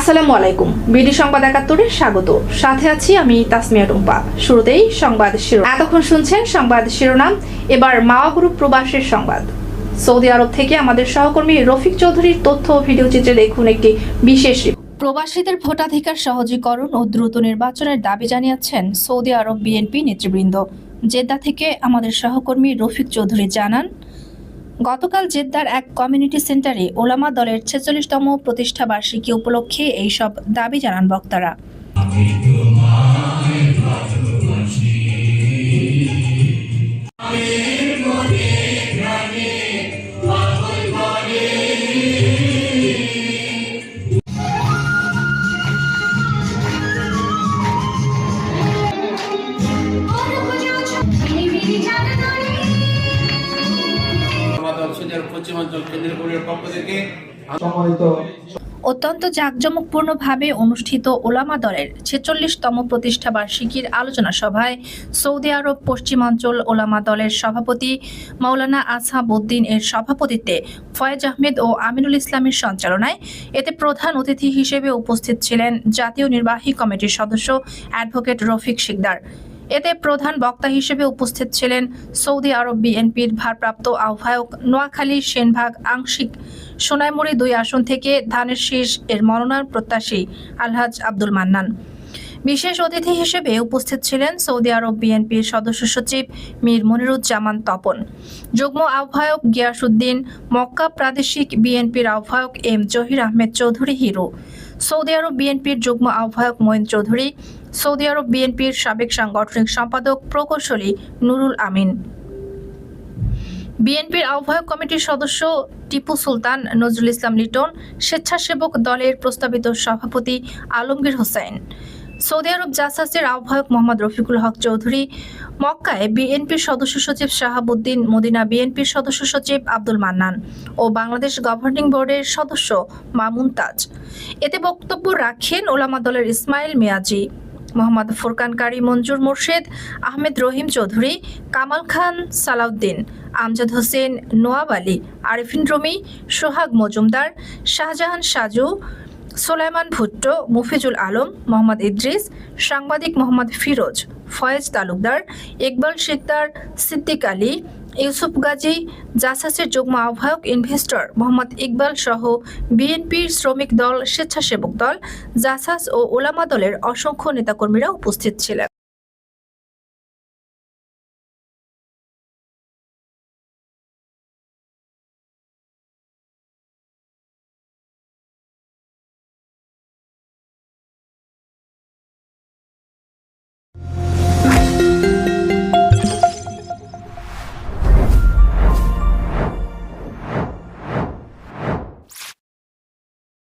আসসালামু আলাইকুম। বিডি সংবাদ একাত্তরে স্বাগত। সাথে আছি আমি তাসমিয়া টুম্পা। শুরুতেই সংবাদ শিরোনাম। এতক্ষণ শুনছেন সংবাদ শিরোনাম। এবার মাওয়া গ্রুপ প্রবাসের সংবাদ। সৌদি আরব থেকে আমাদের সহকর্মী রফিক চৌধুরীর তথ্য ভিডিও চিত্রে দেখুন একটি বিশেষ প্রবাসীদের ভোটাধিকার সহজীকরণ ও দ্রুত নির্বাচনের দাবি জানিয়েছেন সৌদি আরব বিএনপি নেতৃবৃন্দ। জেদ্দা থেকে আমাদের সহকর্মী রফিক চৌধুরী জানান গতকাল জেদ্দার এক কমিউনিটি সেন্টারে ওলামা দলের ছেচল্লিশতম প্রতিষ্ঠাবার্ষিকী উপলক্ষে এইসব দাবি জানান বক্তারা। আমাদের অংশীদার পশ্চিমাঞ্চল কেন্দ্রীয় কমিটির পক্ষ থেকে সম্মানিত অত্যন্ত জাঁকজমকপূর্ণভাবে অনুষ্ঠিত ওলামা দলের ছেচল্লিশতম প্রতিষ্ঠা বার্ষিকীর আলোচনা সভায় সৌদি আরব পশ্চিমাঞ্চল ওলামা দলের সভাপতি মাওলানা আসহাবউদ্দিন এর সভাপতিত্বে ফয়েজ আহমেদ ও আমিনুল ইসলামের সঞ্চালনায় এতে প্রধান অতিথি হিসেবে উপস্থিত ছিলেন জাতীয় নির্বাহী কমিটির সদস্য অ্যাডভোকেট রফিক শিকদার। এতে প্রধান বক্তা হিসেবে উপস্থিত ছিলেন সৌদি আরব বিএনপির ভারপ্রাপ্ত আহ্বায়ক নোয়াখালী সেনভাগ আংশিক। সোনাইমুড়ি দুই আসন থেকে ধানের শীষ এর মনোনয়ন প্রত্যাশী আলহাজ আব্দুল মান্নান। বিশেষ অতিথি হিসেবে উপস্থিত ছিলেন সৌদি আরব বিএনপির সদস্য সচিব মীর মনিরুজ্জামান তপন। যুগ্ম আহ্বায়ক গিয়াসুদ্দিন মক্কা প্রাদেশিক বিএনপির আহ্বায়ক M Zahir Ahmed Chowdhury Hero. Saudi Arab বিএনপির যুগ্ম আহ্বায়ক মঈন চৌধুরী সৌদি আরব বিএনপির সাবেক সাংগঠনিক সম্পাদক প্রকৌশলী নুরুল আমিন। বিএনপির আহ্বায়ক কমিটির সদস্য টিপু সুলতান, নজরুল ইসলাম লিটন, স্বেচ্ছাসেবক দলের প্রস্তাবিত সভাপতি আলমগীর হোসেন। সৌদি আরব জাসাসের আহ্বায়ক মোহাম্মদ রফিকুল হক চৌধুরী। মক্কায় বিএনপির সদস্য সচিব শাহাবুদ্দিন, মদিনা বিএনপির সদস্য সচিব আব্দুল মান্নান ও বাংলাদেশ গভর্নিং বোর্ডের সদস্য মামুন তাজ। এতে বক্তব্য রাখেন ওলামা দলের ইসমাইল মিয়াজি। মোহাম্মদ ফুরকান কারি, মঞ্জুর মোর্শেদ, আহমেদ রহিম চৌধুরী, কামাল খান সালাউদ্দিন, আমজাদ হোসেন, নোয়াব আলী, আরিফিন রমি, সোহাগ মজুমদার, শাহজাহান সাজু সোলাইমান ভুট্টো, মুফিজুল আলম, মোহাম্মদ ইদ্রিস, সাংবাদিক মোহাম্মদ ফিরোজ, ফয়েজ তালুকদার, ইকবাল শিকদার, সিদ্দিক আলী, ইউসুফ গাজী, জাসাসের যুগ্ম আহ্বায়ক ইনভেস্টর মোহাম্মদ ইকবাল সহ বিএনপির শ্রমিক দল, স্বেচ্ছাসেবক দল, জাসাস ও ওলামা দলের অসংখ্য নেতাকর্মীরা উপস্থিত ছিলেন।